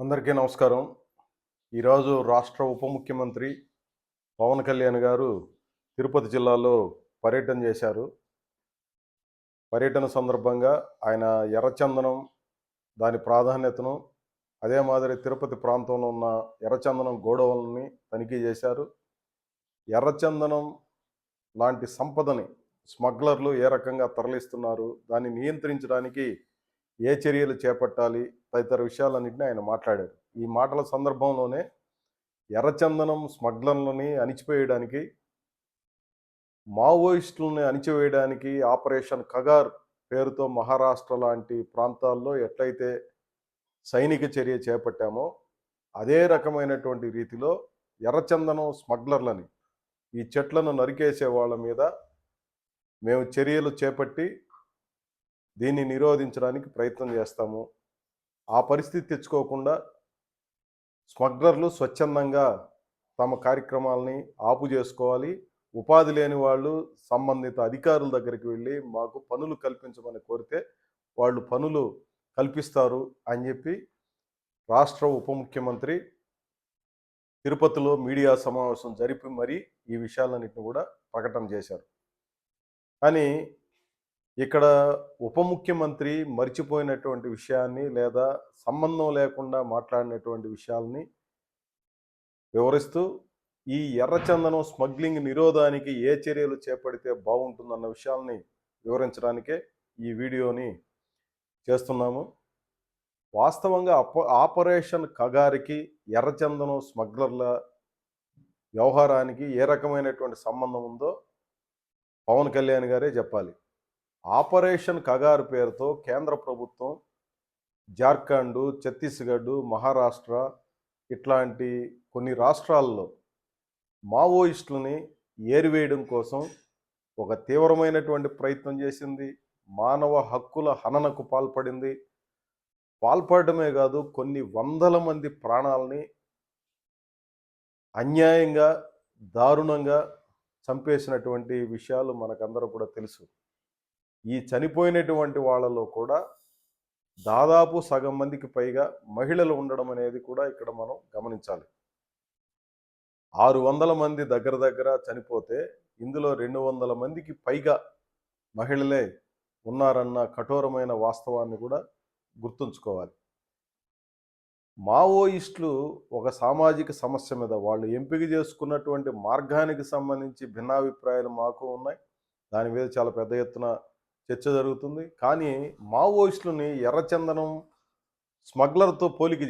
అందరికీ నమస్కారం. ఈరోజు రాష్ట్ర ఉప ముఖ్యమంత్రి పవన్ కళ్యాణ్ గారు తిరుపతి జిల్లాలో పర్యటన చేశారు. పర్యటన సందర్భంగా ఆయన ఎర్రచందనం దాని ప్రాధాన్యతను అదే మాదిరి తిరుపతి ప్రాంతంలో ఉన్న ఎర్రచందనం గోడౌన్లని తనిఖీ చేశారు. ఎర్రచందనం లాంటి సంపదని స్మగ్లర్లు ఏ రకంగా తరలిస్తున్నారు దాన్ని నియంత్రించడానికి ఏ చర్యలు చేపట్టాలి తదితర విషయాలన్నింటినీ ఆయన మాట్లాడారు. ఈ మాటల సందర్భంలోనే ఎర్రచందనం స్మగ్లర్లని అణిచివేయడానికి మావోయిస్టులని అణిచివేయడానికి ఆపరేషన్ కగార్ పేరుతో మహారాష్ట్ర లాంటి ప్రాంతాల్లో ఎట్లయితే సైనిక చర్య చేపట్టామో అదే రకమైనటువంటి రీతిలో ఎర్రచందనం స్మగ్లర్లని ఈ చెట్లను నరికేసే వాళ్ళ మీద మేము చర్యలు చేపట్టి దీన్ని నిరోధించడానికి ప్రయత్నం చేస్తాము. ఆ పరిస్థితి తెచ్చుకోకుండా స్మగ్లర్లు స్వచ్ఛందంగా తమ కార్యక్రమాలని ఆపు చేసుకోవాలి. ఉపాధి లేని వాళ్ళు సంబంధిత అధికారుల దగ్గరికి వెళ్ళి మాకు పనులు కల్పించమని కోరితే వాళ్ళు పనులు కల్పిస్తారు అని చెప్పి రాష్ట్ర ఉప ముఖ్యమంత్రి తిరుపతిలో మీడియా సమావేశం జరిపి మరీ ఈ విషయాలన్నింటిని కూడా ప్రకటన చేశారు. కానీ ఇక్కడ ఉప ముఖ్యమంత్రి మర్చిపోయినటువంటి విషయాన్ని లేదా సంబంధం లేకుండా మాట్లాడినటువంటి విషయాల్ని వివరిస్తూ ఈ ఎర్రచందనం స్మగ్లింగ్ నిరోధానికి ఏ చర్యలు చేపడితే బాగుంటుందన్న విషయాల్ని వివరించడానికే ఈ వీడియోని చేస్తున్నాము. వాస్తవంగా అప ఆపరేషన్ కగారికి ఎర్రచందనం స్మగ్లర్ల వ్యవహారానికి ఏ రకమైనటువంటి సంబంధం ఉందో పవన్ కళ్యాణ్ గారే చెప్పాలి. ఆపరేషన్ కగారు పేరుతో కేంద్ర ప్రభుత్వం జార్ఖండ్ ఛత్తీస్గఢ్ మహారాష్ట్ర ఇట్లాంటి కొన్ని రాష్ట్రాల్లో మావోయిస్టులని ఏరివేయడం కోసం ఒక తీవ్రమైనటువంటి ప్రయత్నం చేసింది. మానవ హక్కుల హననకు పాల్పడింది. పాల్పడమే కాదు కొన్ని వందల మంది ప్రాణాలని అన్యాయంగా దారుణంగా చంపేసినటువంటి విషయాలు మనకందరూ కూడా తెలుసు. ఈ చనిపోయినటువంటి వాళ్ళలో కూడా దాదాపు సగం మందికి పైగా మహిళలు ఉండడం అనేది కూడా ఇక్కడ మనం గమనించాలి. ఆరు వందల మంది దగ్గర దగ్గర చనిపోతే ఇందులో రెండు వందల మందికి పైగా మహిళలే ఉన్నారన్న కఠోరమైన వాస్తవాన్ని కూడా గుర్తుంచుకోవాలి. మావోయిస్టులు ఒక సామాజిక సమస్య మీద వాళ్ళు ఎంపిక చేసుకున్నటువంటి మార్గానికి సంబంధించి భిన్నాభిప్రాయాలు మాకు ఉన్నాయి. దాని మీద చాలా పెద్ద ఎత్తున చర్చ జరుగుతుంది. కానీ మావోయిస్టులని ఎర్రచందనం స్మగ్లర్తో పోలిక